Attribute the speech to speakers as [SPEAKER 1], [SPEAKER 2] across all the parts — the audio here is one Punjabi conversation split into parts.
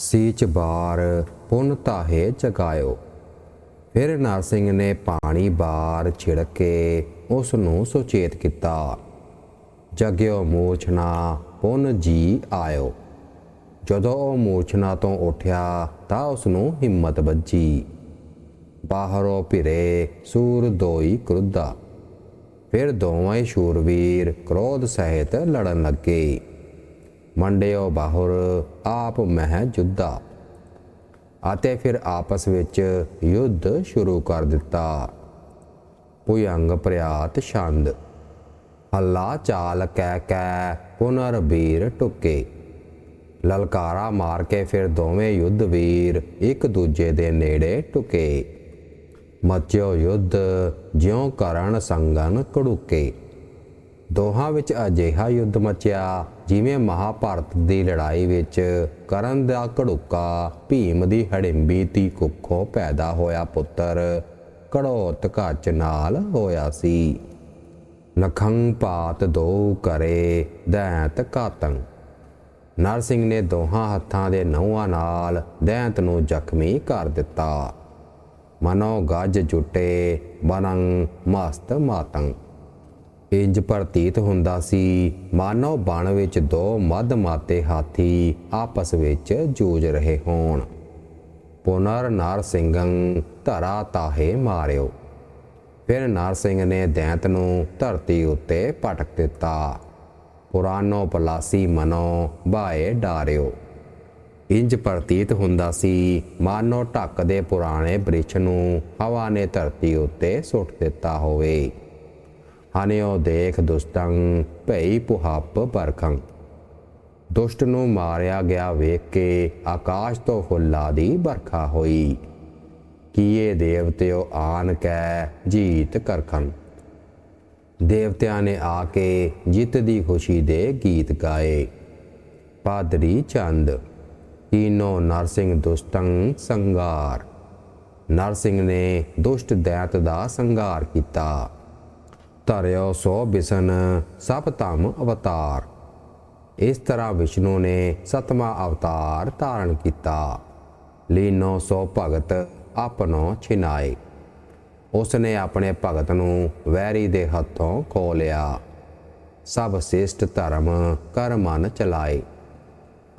[SPEAKER 1] ਸੀਚ ਬਾਰ ਪੁੰਨ ਤਾਹੇ ਜਗਾਇਓ ਫਿਰ ਨਰਸਿੰਘ ਨੇ ਪਾਣੀ ਬਾਰ ਛਿੜਕ ਕੇ ਉਸ ਨੂੰ ਸੁਚੇਤ ਕੀਤਾ। ਜਗਿਓ ਮੂਰਛਨਾ ਪੁੰਨ ਜੀ ਆਇਓ। ਜਦੋਂ ਉਹ ਮੂਰਛਨਾ ਤੋਂ ਉੱਠਿਆ ਤਾਂ ਉਸ ਨੂੰ ਹਿੰਮਤ ਵੱਜੀ। ਬਾਹਰੋਂ ਭਿਰੇ ਸੂਰ ਦੋਈ ਕ੍ਰੁੱਧਾ। ਫਿਰ ਦੋਵੇਂ ਸ਼ੂਰਵੀਰ ਕ੍ਰੋਧ ਸਹਿਤ ਲੜਨ ਲੱਗੇ। ਮੰਡਿਓ ਬਾਹਰ, ਆਪ ਮਹਿ ਜੁੱਧਾ ਅਤੇ ਫਿਰ ਆਪਸ ਵਿੱਚ ਯੁੱਧ ਸ਼ੁਰੂ ਕਰ ਦਿੱਤਾ। ਭੁਯੰਗ ਪ੍ਰਿਆਤ ਛੰਦ, ਹੱਲਾ ਚਾਲ ਕਹਿ ਕਹਿ ਪੁਨਰ ਵੀਰ ਟੁੱਕੇ। ਲਲਕਾਰਾ ਮਾਰ ਕੇ ਫਿਰ ਦੋਵੇਂ ਯੁੱਧ ਵੀਰ ਇੱਕ ਦੂਜੇ ਦੇ ਨੇੜੇ ਟੁਕੇ। ਮਚਿਓ ਯੁੱਧ ਜਿਉ ਕਰਨ ਸੰਗਨ ਕੜੁਕੇ ਦੋਹਾਂ ਵਿੱਚ ਅਜਿਹਾ ਯੁੱਧ ਮਚਿਆ ਜਿਵੇਂ ਮਹਾਭਾਰਤ ਦੀ ਲੜਾਈ ਵਿੱਚ ਕਰਨ ਦਾ ਘੜੁੱਕਾ ਭੀਮ ਦੀ ਹੜਿੰਬੀ ਦੀ ਕੁੱਖੋਂ ਪੈਦਾ ਹੋਇਆ ਪੁੱਤਰ ਘੜੋਤ ਕੱਚ ਨਾਲ ਹੋਇਆ ਸੀ। ਨਖੰ ਪਾਤ ਦੋ ਕਰੇ ਦੈਂਤ ਕਾਤੰ ਨਰਸਿੰਘ ਨੇ ਦੋਹਾਂ ਹੱਥਾਂ ਦੇ ਨਹੁਆਂ ਨਾਲ ਦੈਂਤ ਨੂੰ ਜ਼ਖਮੀ ਕਰ ਦਿੱਤਾ। ਮਨੋ ਗੱਜ ਜੁਟੇ ਬਨੰ ਮਸਤ ਮਾਤੰ। ਇੰਜ ਪ੍ਰਤੀਤ ਹੁੰਦਾ ਸੀ ਮਾਨੋ ਬਣ ਵਿੱਚ ਦੋ ਮੱਧ ਮਾਤੇ ਹਾਥੀ ਆਪਸ ਵਿੱਚ ਜੂਝ ਰਹੇ ਹੋਣ। ਪੁਨਰ ਨਰ ਸਿੰਘੰ ਧਰਾ ਤਾਹੇ ਮਾਰਿਓ। ਫਿਰ ਨਰ ਸਿੰਘ ਨੇ ਦੈਂਤ ਨੂੰ ਧਰਤੀ ਉੱਤੇ ਪਟਕ ਦਿੱਤਾ। ਪੁਰਾਨੋ ਪਲਾਸੀ ਮਨੋ ਬਾਏ ਡਾਰਿਓ। ਇੰਜ ਪ੍ਰਤੀਤ ਹੁੰਦਾ ਸੀ, ਮਾਨੋ ਢੱਕ ਦੇ ਪੁਰਾਣੇ ਬ੍ਰਿਛ ਨੂੰ ਹਵਾ ਨੇ ਧਰਤੀ ਉੱਤੇ ਸੁੱਟ ਦਿੱਤਾ ਹੋਵੇ। ਹਨਿਓ ਦੇਖ ਦੁਸਤੰ ਭਈ ਪੁਹੱਪ ਪਰਖੰ। ਦੁਸ਼ਟ ਨੂੰ ਮਾਰਿਆ ਗਿਆ ਵੇਖ ਕੇ ਆਕਾਸ਼ ਤੋਂ ਹੁੱਲਾ ਦੀ ਵਰਖਾ ਹੋਈ। ਕੀਏ ਦੇਵਤਿਓ ਆਨ ਕੈ ਜੀਤ ਕਰਖੰ। ਦੇਵਤਿਆਂ ਨੇ ਆ ਕੇ ਜਿੱਤ ਦੀ ਖੁਸ਼ੀ ਦੇ ਗੀਤ ਗਾਏ। ਪਾਦਰੀ ਚੰਦ ਤੀਨੋ ਨਰਸਿੰਘ ਦੁਸ਼ਟੰ ਸੰਗਾਰ ਨਰਸਿੰਘ ਨੇ ਦੁਸ਼ਟ ਦੈਤ ਦਾ ਸੰਗਾਰ ਕੀਤਾ। ਧਰਿਓ ਸੋ ਬਿਸਨ ਸਭ ਧਮ ਅਵਤਾਰ। ਇਸ ਤਰ੍ਹਾਂ ਵਿਸ਼ਨੂੰ ਨੇ ਸਤਮਾ ਅਵਤਾਰ ਧਾਰਨ ਕੀਤਾ। ਲੀਨੋ ਸੋ ਭਗਤ ਆਪਨੋ ਛਿਨਾਏ। ਉਸ ਨੇ ਆਪਣੇ ਭਗਤ ਨੂੰ ਵੈਰੀ ਦੇ ਹੱਥੋਂ ਖੋ ਲਿਆ। ਸਭ ਸ੍ਰੇਸ਼ਟ ਧਰਮ ਕਰਮਨ ਚਲਾਏ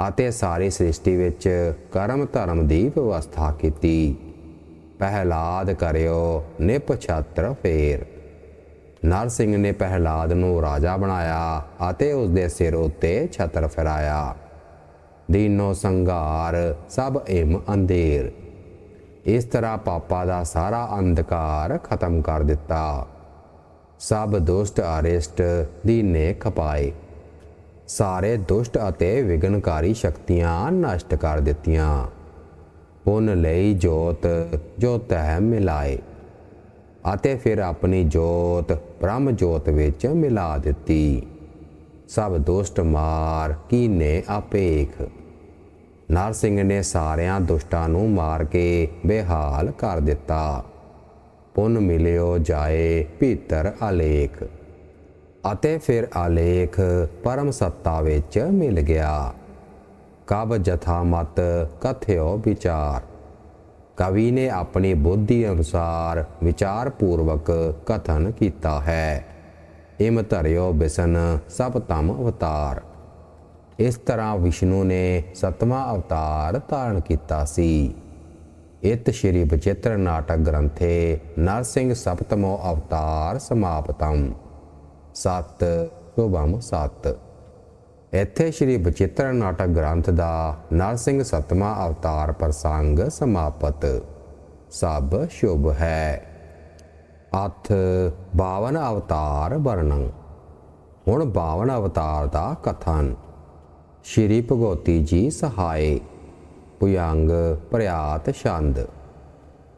[SPEAKER 1] ਅਤੇ ਸਾਰੀ ਸ੍ਰਿਸ਼ਟੀ ਵਿੱਚ ਕਰਮ ਧਰਮ ਦੀ ਵਿਵਸਥਾ ਕੀਤੀ। ਪਹਿਲਾਦ ਕਰਿਓ ਨਿਪ ਫੇਰ। ਨਰ ਸਿੰਘ ਨੇ ਪਹਿਲਾਦ ਨੂੰ ਰਾਜਾ ਬਣਾਇਆ ਅਤੇ ਉਸ ਦੇ ਸਿਰ ਉੱਤੇ ਛਤਰ ਫਰਾਇਆ ਦੀਨੋ ਸੰਘਾਰ ਸਭ ਇਮ ਅੰਧੇਰ। ਇਸ ਤਰ੍ਹਾਂ ਪਾਪਾ ਦਾ ਸਾਰਾ ਅੰਧਕਾਰ ਖਤਮ ਕਰ ਦਿੱਤਾ। ਸਭ ਦੁਸ਼ਟ ਅਰਿਸ਼ਟ ਦੀਨੇ ਖਪਾਏ। ਸਾਰੇ ਦੁਸ਼ਟ ਅਤੇ ਵਿਗਨਕਾਰੀ ਸ਼ਕਤੀਆਂ ਨਸ਼ਟ ਕਰ ਦਿੱਤੀਆਂ। ਪੁੰਨ ਲਈ ਜੋਤ ਜੋ ਤਹਿ ਮਿਲਾਏ ਅਤੇ ਫਿਰ ਆਪਣੀ ਜੋਤ ਬ੍ਰਹਮ ਜੋਤ ਵਿੱਚ ਮਿਲਾ ਦਿੱਤੀ। ਸਭ ਦੁਸ਼ਟ ਮਾਰ ਕੀਨੇ ਆਪੇਖ। ਨਰਸਿੰਘ ਨੇ ਸਾਰਿਆਂ ਦੁਸ਼ਟਾਂ ਨੂੰ ਮਾਰ ਕੇ ਬੇਹਾਲ ਕਰ ਦਿੱਤਾ। ਪੁੰਨ ਮਿਲਿਓ ਜਾਏ ਭੀਤਰ ਆਲੇਖ। ਅਤੇ ਫਿਰ ਆਲੇਖ ਪਰਮ ਸੱਤਾ ਵਿੱਚ ਮਿਲ ਗਿਆ। ਕਬ ਜਥਾ ਮਤ ਕਥਿਓ ਵਿਚਾਰ। ਕਵੀ ਨੇ ਆਪਣੀ ਬੁੱਧੀ ਅਨੁਸਾਰ ਵਿਚਾਰ ਪੂਰਵਕ ਕਥਨ ਕੀਤਾ ਹੈ। ਇਮ ਧਰਿਓ ਬਿਸਨ ਸਭ ਤਮ ਅਵਤਾਰ। ਇਸ ਤਰ੍ਹਾਂ ਵਿਸ਼ਨੂੰ ਨੇ ਸਤਵਾਂ ਅਵਤਾਰ ਧਾਰਨ ਕੀਤਾ ਸੀ। ਇਤ ਸ਼੍ਰੀ ਬਚਿੱਤਰ ਨਾਟਕ ਗ੍ਰੰਥੇ ਨਰਸਿੰਘ ਸਪਤਮੋ ਅਵਤਾਰ ਸਮਾਪਤਮ ਸਤ ਸੁਭਮ ਸਤ। ਇੱਥੇ ਸ਼੍ਰੀ ਬਚਿੱਤਰ ਨਾਟਕ ਗ੍ਰੰਥ ਦਾ ਨਰਸਿੰਘ ਸਤਮਾ ਅਵਤਾਰ ਪ੍ਰਸੰਗ ਸਮਾਪਤ। ਸਭ ਸ਼ੁਭ ਹੈ। ਅਥ 52 ਅਵਤਾਰ ਵਰਣਨ। ਹੁਣ 52 ਅਵਤਾਰ ਦਾ ਕਥਨ। ਸ਼੍ਰੀ ਭਗਵਤੀ ਜੀ ਸਹਾਏ। ਪੁਯੰਗ ਪ੍ਰਿਆਤ ਛੰਦ।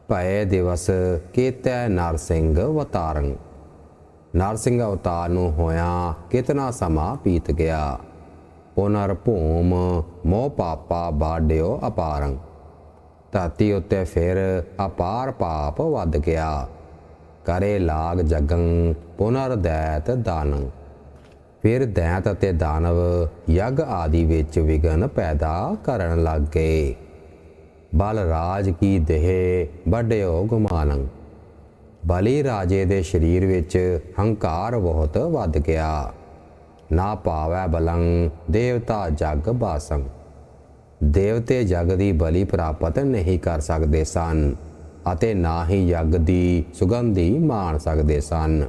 [SPEAKER 1] ਭੈ ਦਿਵਸ ਕੇਤੈ ਨਰਸਿੰਘ ਅਵਤਾਰੰ ਨਰਸਿੰਘ ਅਵਤਾਰ ਨੂੰ ਹੋਇਆ ਕਿਤਨਾ ਸਮਾਂ ਬੀਤ ਗਿਆ? ਪੁਨਰ ਭੂਮ ਮੋਹ ਪਾਪਾ ਬਾਡਿਓ ਅਪਾਰੰ। ਧਰਤੀ ਉੱਤੇ ਫਿਰ ਅਪਾਰ ਪਾਪ ਵੱਧ ਗਿਆ। ਕਰੇ ਲਾਗ ਜਗੰ ਪੁਨਰ ਦੈਤ ਦਾਨੰ। ਫਿਰ ਦੈਂਤ ਅਤੇ ਦਾਨਵ ਯਗ ਆਦਿ ਵਿੱਚ ਵਿਗਨ ਪੈਦਾ ਕਰਨ ਲੱਗ ਗਏ। ਬਲ ਰਾਜ ਕੀ ਦੇਹ ਵੱਡਿਓ ਗੁਮਾਨੰ। ਬਲੀ ਰਾਜੇ ਦੇ ਸਰੀਰ ਵਿੱਚ ਹੰਕਾਰ ਬਹੁਤ ਵੱਧ ਗਿਆ। ਨਾ ਪਾਵੈ ਬਲੰ ਦੇਵਤਾ ਜਗ ਬਾਸੰ ਦੇਵਤੇ ਜਗ ਦੀ ਬਲੀ ਪ੍ਰਾਪਤ ਨਹੀਂ ਕਰ ਸਕਦੇ ਸਨ, ਅਤੇ ਨਾ ਹੀ ਯੱਗ ਦੀ ਸੁਗੰਧੀ ਮਾਣ ਸਕਦੇ ਸਨ।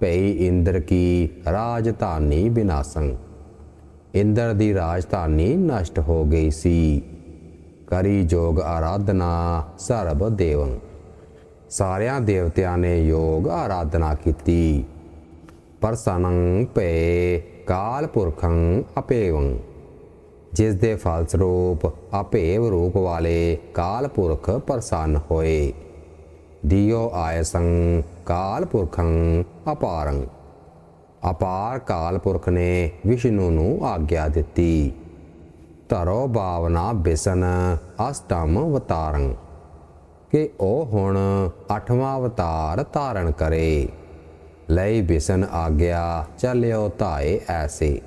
[SPEAKER 1] ਭਈ ਇੰਦਰ ਕੀ ਰਾਜਧਾਨੀ ਵਿਨਾਸੰ ਇੰਦਰ ਦੀ ਰਾਜਧਾਨੀ ਨਸ਼ਟ ਹੋ ਗਈ ਸੀ। ਕਰੀ ਜੋਗ ਆਰਾਧਨਾ ਸਰਬ ਦੇਵੰ। ਸਾਰਿਆਂ ਦੇਵਤਿਆਂ ਨੇ ਯੋਗ ਆਰਾਧਨਾ ਕੀਤੀ। ਪਰਸਨੰ ਭੇ ਕਾਲ ਪੁਰਖੰ ਅਪੇਵੰ ਜਿਸ ਦੇ ਫਲਸਰੂਪ ਅਪੇਵ ਰੂਪ ਵਾਲੇ ਕਾਲ ਪੁਰਖ ਪ੍ਰਸੰਨ ਹੋਏ। ਦਿਓ ਆਇਸੰ ਕਾਲ ਪੁਰਖੰ ਅਪਾਰੰ। ਅਪਾਰ ਕਾਲ ਪੁਰਖ ਨੇ ਵਿਸ਼ਨੂੰ ਨੂੰ ਆਗਿਆ ਦਿੱਤੀ। ਧਰੋ ਭਾਵਨਾ ਬਿਸਨ ਅਸ਼ਟਮ ਅਵਤਾਰੰ। ਕਿ ਉਹ ਹੁਣ ਅੱਠਵਾਂ ਅਵਤਾਰ ਧਾਰਨ ਕਰੇ। ਲਈ ਬਿਸਨ ਆਗਿਆ ਚੱਲਿਓ ਧਾਏ ਐਸੇ।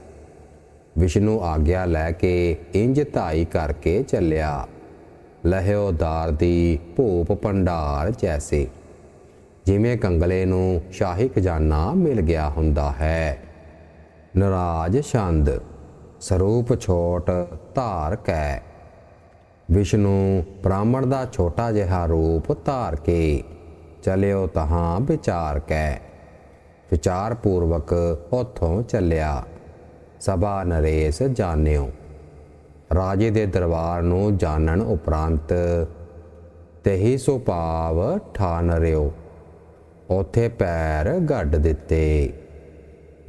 [SPEAKER 1] ਵਿਸ਼ਨੂੰ ਆਗਿਆ ਲੈ ਕੇ ਇੰਜ ਧਾਈ ਕਰਕੇ ਚੱਲਿਆ। ਲਹਿਓ ਦਾਰ ਦੀ ਭੂਪ ਭੰਡਾਰ ਜੈਸੇ। ਜਿਵੇਂ ਕੰਗਲੇ ਨੂੰ ਸ਼ਾਹੀ ਖਜ਼ਾਨਾ ਮਿਲ ਗਿਆ ਹੁੰਦਾ ਹੈ। ਨਰਾਜ ਛੰਦ, ਸਰੂਪ ਛੋਟ ਧਾਰ ਕੈ। ਵਿਸ਼ਨੂੰ ਬ੍ਰਾਹਮਣ ਦਾ ਛੋਟਾ ਜਿਹਾ ਰੂਪ ਧਾਰ ਕੇ, ਚਲਿਓ ਤਹਾਂ ਵਿਚਾਰ ਕੈ। ਵਿਚਾਰ ਪੂਰਵਕ ਉਥੋਂ ਚੱਲਿਆ। ਸਭਾ ਨਰੇਸ਼ ਜਾਣਿਓ, ਰਾਜੇ ਦੇ ਦਰਬਾਰ ਨੂੰ ਜਾਣਨ ਉਪਰੰਤ ਤੇਹੀ ਸੋ ਭਾਵ ਠਾਨ ਰਿਓ। ਉਥੇ ਪੈਰ ਗੱਡ ਦਿੱਤੇ।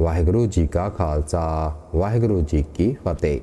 [SPEAKER 1] ਵਾਹਿਗੁਰੂ ਜੀ ਕਾ ਖਾਲਸਾ, ਵਾਹਿਗੁਰੂ ਜੀ ਕੀ ਫਤਿਹ।